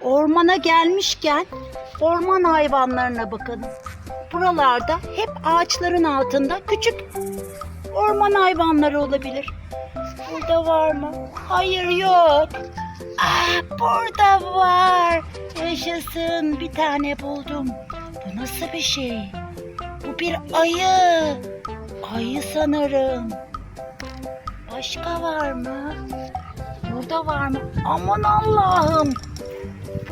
Ormana gelmişken orman hayvanlarına bakın. Buralarda hep ağaçların altında küçük orman hayvanları olabilir. Burada var mı? Hayır yok. Ah burada var. Yaşasın bir tane buldum. Bu nasıl bir şey? Bu bir ayı. Ayı sanırım. Başka var mı? Burada var mı? Aman Allah'ım.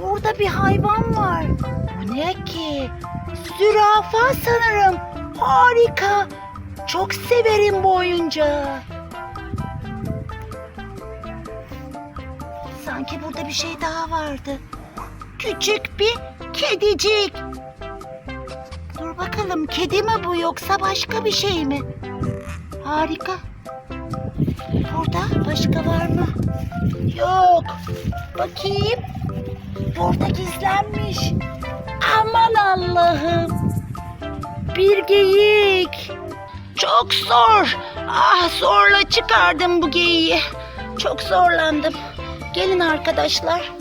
Burada bir hayvan var. Bu ne ki? Zürafa sanırım. Harika. Çok severim bu oyuncağı. Sanki burada bir şey daha vardı. Küçük bir kedicik. Dur bakalım kedi mi bu yoksa başka bir şey mi? Harika. Burada başka var mı? Yok. Bakayım. Burada gizlenmiş. Aman Allah'ım. Bir geyik. Çok zor. Ah zorla çıkardım bu geyiği. Çok zorlandım. Gelin arkadaşlar.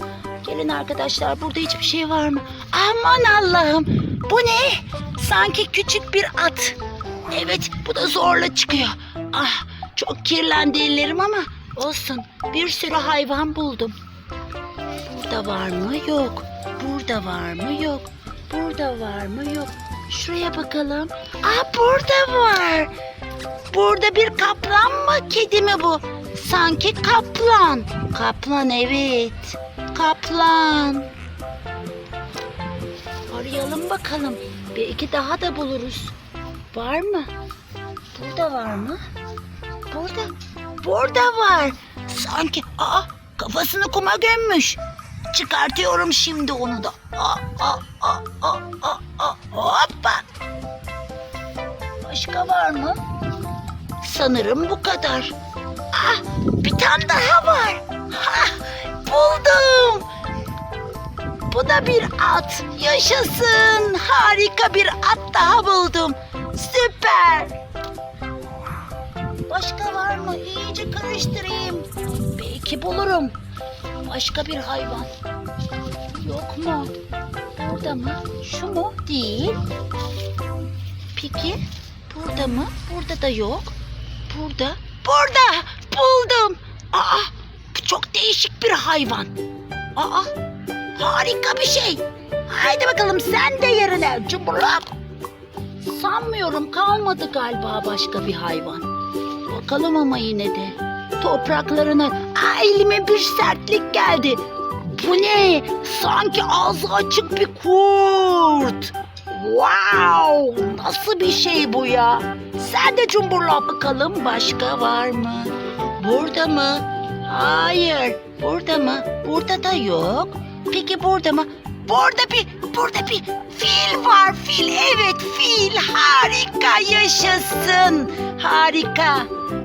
Gelin arkadaşlar burada hiçbir şey var mı? Aman Allah'ım. Bu ne? Sanki küçük bir at. Evet bu da zorla çıkıyor. Ah çok kirlendi ellerim ama olsun. Bir sürü hayvan buldum. Burada var mı? Yok. Burada var mı? Yok. Burada var mı? Yok. Şuraya bakalım. Aa burada var. Burada bir kaplan mı? Kedi mi bu? Sanki kaplan. Kaplan evet. Kaplan. Arayalım bakalım. Belki daha da buluruz. Var mı? Burada var mı? Burada. Burada var. Sanki aa kafasını kuma gömmüş. Çıkartıyorum şimdi onu da. Aa. Hoppa. Başka var mı? Sanırım bu kadar. Ah, bir tane daha var. Ha, buldum. Bu da bir at. Yaşasın. Harika bir at daha buldum. Süper. Başka var mı? İyice karıştırayım. Belki bulurum. Başka bir hayvan. Yok mu? Burada mı? Şu mu? Değil. Peki burada mı? Burada da yok. Burada. Burada. Buldum. Aa, bu çok değişik bir hayvan. Aa, harika bir şey. Haydi bakalım sen de yerine. Cumburlap. Sanmıyorum kalmadı galiba başka bir hayvan. Bakalım ama yine de. Topraklarına Aa, elime bir sertlik geldi. Bu ne? Sanki ağzı açık bir kurt. Wow! Nasıl bir şey bu ya? Sen de cumburla bakalım başka var mı? Burada mı? Hayır. Burada mı? Burada da yok. Peki burada mı? Burada bir, burada bir fil var fil. Evet fil. Harika yaşasın. Harika.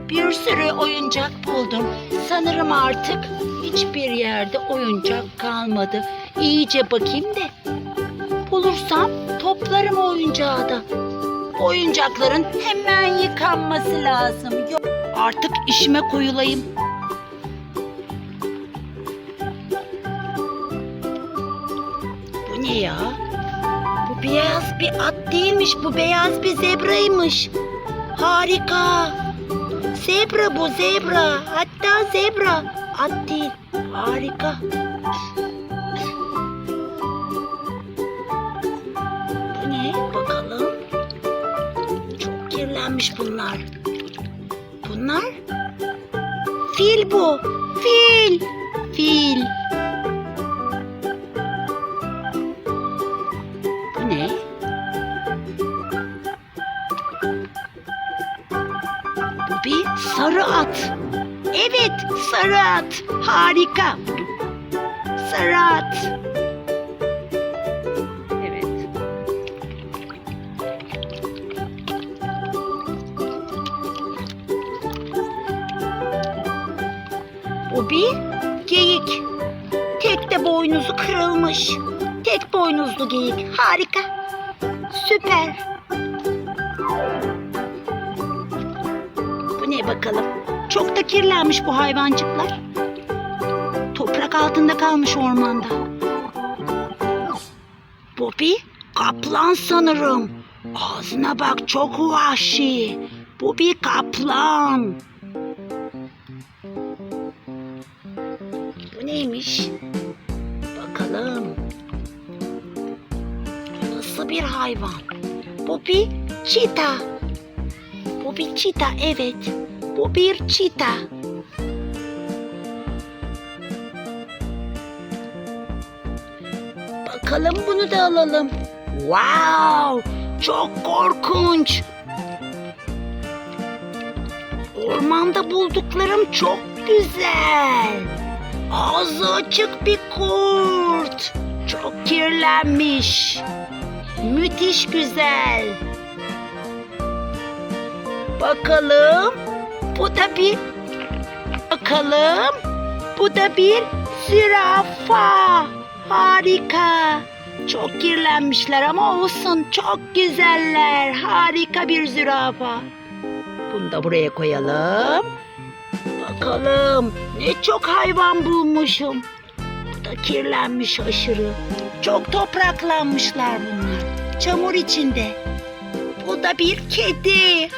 Bir sürü oyuncak buldum. Sanırım artık hiçbir yerde oyuncak kalmadı. İyice bakayım da bulursam toplarım oyuncağı da. Oyuncakların hemen yıkanması lazım. Yok. Artık işime koyulayım. Bu ne ya? Bu beyaz bir at değilmiş. Bu beyaz bir zebraymış. Harika. Zebra bu zebra. Hatta zebra. At değil. Harika. Bu ne? Bakalım. Çok kirlenmiş bunlar. Bunlar? Fil bu. Fil. Fil. At. Evet, sarı at. Harika. Sarı at. Evet. Bu bir geyik. Tek de boynuzu kırılmış. Tek boynuzlu geyik. Harika. Süper. Ne bakalım? Çok da kirlenmiş bu hayvancıklar. Toprak altında kalmış ormanda. Bir kaplan sanırım. Ağzına bak çok vahşi. Bu kaplan. Bu neymiş? Bakalım. Nasıl bir hayvan? Bu bir çita. Bu çita evet. Bu bir çita. Bakalım bunu da alalım. Wow! Çok korkunç. Ormanda bulduklarım çok güzel. Ağzı açık bir kurt. Çok kirlenmiş. Müthiş güzel. Bakalım. Bu da bir bakalım. Bu da bir zürafa. Harika. Çok kirlenmişler ama olsun. Çok güzeller. Harika bir zürafa. Bunu da buraya koyalım. Bakalım. Ne çok hayvan bulmuşum. Bu da kirlenmiş aşırı. Çok topraklanmışlar bunlar. Çamur içinde. Bu da bir kedi.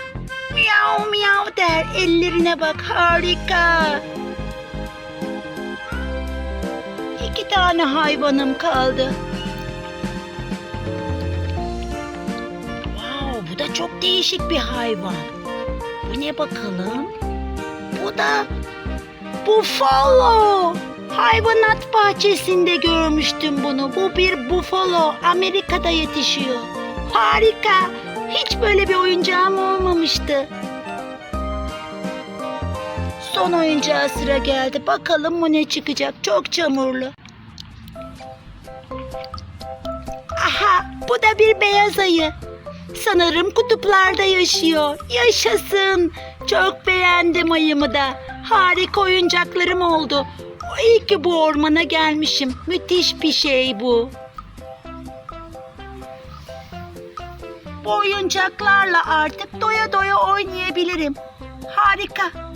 Miyav miyav der. Ellerine bak harika. İki tane hayvanım kaldı. Wow, bu da çok değişik bir hayvan. Bu ne bakalım? Bu da bufalo. Hayvanat bahçesinde görmüştüm bunu. Bu bir bufalo. Amerika'da yetişiyor. Harika. Hiç böyle bir oyuncağım olmamıştı. Son oyuncağa sıra geldi. Bakalım bu ne çıkacak. Çok çamurlu. Aha, bu da bir beyaz ayı. Sanırım kutuplarda yaşıyor. Yaşasın. Çok beğendim ayımı da. Harika oyuncaklarım oldu. İyi ki bu ormana gelmişim. Müthiş bir şey bu. Oyuncaklarla artık doya doya oynayabilirim. Harika.